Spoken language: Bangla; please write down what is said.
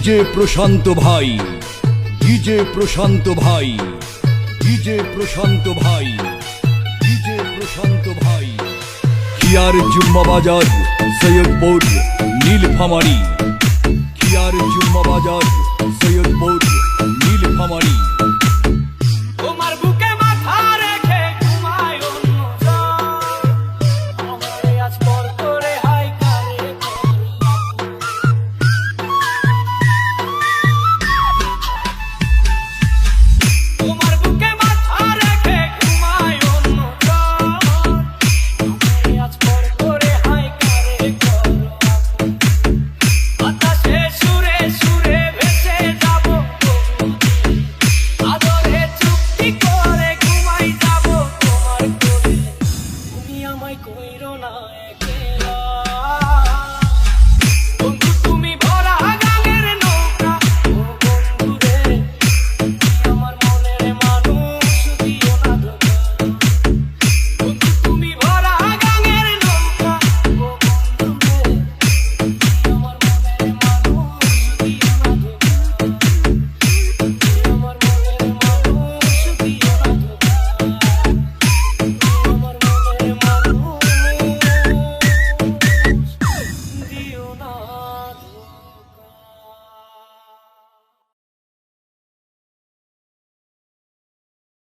ডিজে প্রশান্ত ভাই। ডিজে প্রশান্ত ভাই। ডিজে প্রশান্ত ভাই। ডিজে প্রশান্ত ভাই। খিয়ার জুম্মা বাজার সৈয়দপুর নীলফামারি খিয়ার জুম্মা বাজার সৈয়দপুর কইরো না